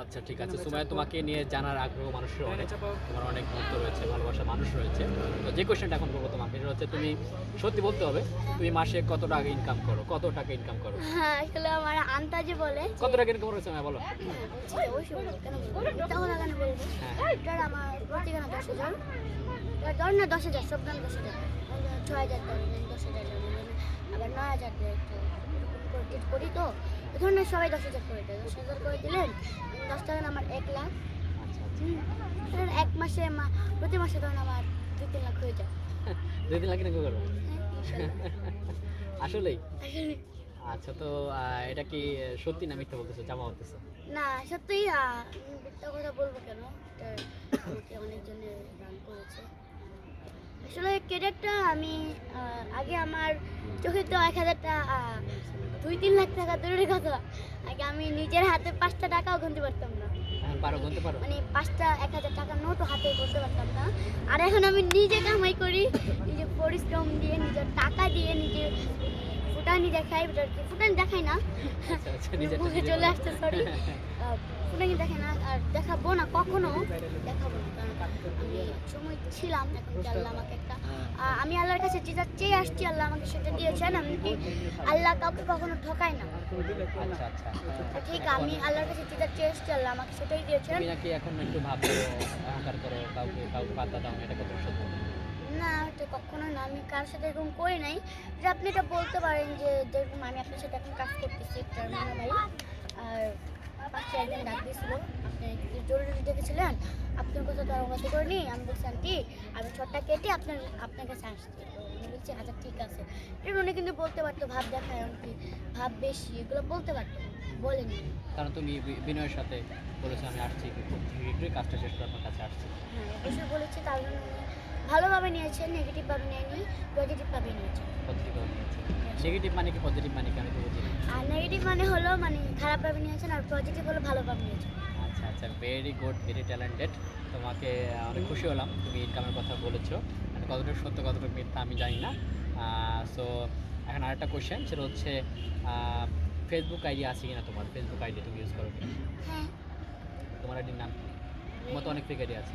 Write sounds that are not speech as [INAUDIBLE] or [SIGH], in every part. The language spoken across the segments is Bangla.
আচ্ছা ঠিক আছে সুমাইয়া তোমাকে নিয়ে জানার আগ্রহ মানুষের অনেক তোমার অনেক ভক্ত রয়েছে ভালোবাসা মানুষ রয়েছে তো যে কোশ্চেনটা এখন করব তোমাকে সেটা হচ্ছে তুমি সত্যি বলতে হবে তুমি মাসে কত টাকা ইনকাম করো কত টাকা ইনকাম করো হ্যাঁ আসলে আমার আন্দাজে বলে কত টাকা ইনকাম করো সুমাইয়া বলো হ্যাঁ? হ্যাঁ। দশ হাজার ধর- না দশ হাজার সব দশ হাজার ছয় হাজার দশ হাজার আবার নয় হাজার করে তো ধরুন সবাই দশ হাজার করে দেয়। দশ হাজার করে দিলেন দশ টাকা আমার এক লাখ। আচ্ছা আচ্ছা। ধরুন এক মাসে প্রতি মাসে ধরুন আমার দুই তিন লাখ হয়ে যায়। দুই তিন লাখ ইনকাম করো হ্যাঁ, আসলেই? আচ্ছা তো এটা কি সত্যি না মিথ্যা বলতেছো জামা বলতেছো না সত্যিই আহ, মিথ্যা কথা বলব কেন? এটা [COUGHS] আমাকে অনেকজনে দান করেছে। আসলে ক্যারিয়ারটা আমি আগে আমার চোখে তো এক হাজারটা দুই তিন লাখ টাকা দূরের কথা। আগে আমি নিজের হাতে পাঁচটা টাকাও গুনতে পারতাম না। এখন পারো গুনতে পারো। মানে পাঁচটা এক হাজার টাকা নোটও হাতে করতে পারতাম না। আর এখন আমি নিজে কামাই করি নিজে পরিশ্রম দিয়ে নিজের টাকা ফুটানি দেখাই কি ফুটানি দেখাই না। আচ্ছা আচ্ছা মুখে চলে আসছে সরি [LAUGHS] ফুটানি দেখে না আর দেখাবো না কখনো দেখাবো না কারণ আমি সময় ছিলাম এখন আল্লাহ আমাকে একটা আহ, আমি আল্লাহর কাছে যেটা চেয়ে আসছি আল্লাহ আমাকে সেটা দিয়েছেন আমি কি আল্লাহ কাউকে কখনো ঠকায় না। আচ্ছা আচ্ছা তো ঠিক আমি আল্লাহর কাছে যেটা চেয়ে আসছি আল্লাহ আমাকে সেটাই দিয়েছেন। এখন একটু ভাব অহংকার করো কাউকে কাউকে দাও এটা কত সত্য। না এটা কখনো না। আমি কার সাথে এরকম করি নাই। যে আপনি এটা বলতে পারেন যে যেরকম আমি আপনার সাথে এখন কাজ করতেছি মনে ভাই আর পাশে একদিন ডাক দিয়েছিল আপনি জরুরি ডেকেছিলেন আপনার কথা তো অবাধ্য করিনি আমি বলছি আন্টি আমি ছটটা কেটে আপনার আপনার কাছে আসছি। উনি বলছে আচ্ছা ঠিক আছে। এর উনি কিন্তু বলতে পারতো ভাব দেখায় এমনকি ভাব বেশি এগুলো বলতে পারতো বলেনি। কারণ তুমি বিনয়ের সাথে বলেছ আমি আসছি খুব কাজটা শেষ করে আপনার কাছে আসছি। হ্যাঁ অবশ্যই বলেছি তার জন্য ভালোভাবে নিয়েছেন নেগেটিভভাবে নেয়নি পজিটিভভাবে নিয়েছেন পজিটিভ নিয়েছি। নেগেটিভ মানে কি পজিটিভ মানে কি? আমি তো বুঝি আর নেগেটিভ মানে হলো মানে খারাপভাবে নিয়েছেন আর পজিটিভ হলো ভালোভাবে নিয়েছেন আচ্ছা আচ্ছা ভেরি গুড ভেরি ট্যালেন্টেড তোমাকে অনেক খুশি হলাম তুমি ইনকামের কথা বলেছ। মানে কতটুকু সত্য কতটুকু মিথ্যা আমি জানি না। সো এখন আরেকটা কোশ্চেন সেটা হচ্ছে ফেসবুক আইডি আছে কিনা তোমার? ফেসবুক আইডি তুমি ইউজ করো কিনা? হ্যাঁ। তোমার আইডির নাম কি? তোমার তো অনেক ফেক আইডি আছে।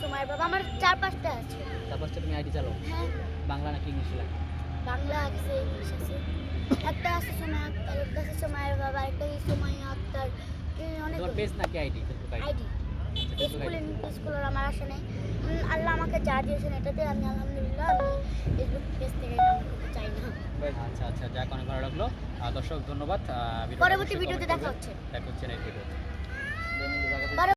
সুমাইর বাবা আমার চার পাঁচটা আছে। তারপর তুমি আইডি চালাও? হ্যাঁ। বাংলা নাকি ইংলিশ লাগে বাংলা আছে ইংলিশ আছে। একটা আছে সুমাই আক্তার একটা আছে সুমাইর বাবা একটা আছে সুমাই আক্তার। অনেক তোমার পেজ নাকি আইডি? আইডি? ফেসবুক স্কুল স্কুলের আমার আসে নাই। আল্লাহ আমাকে যা দিয়েছেন এটাতে আমি আলহামদুলিল্লাহ আমি ফেসবুক পেজ থেকে চাই না। আচ্ছা আচ্ছা যাক অনেক ভালো লাগল। দর্শক ধন্যবাদ। পরবর্তী ভিডিওতে দেখা। হচ্ছে। দেখা হচ্ছে নেক্সট ভিডিওতে।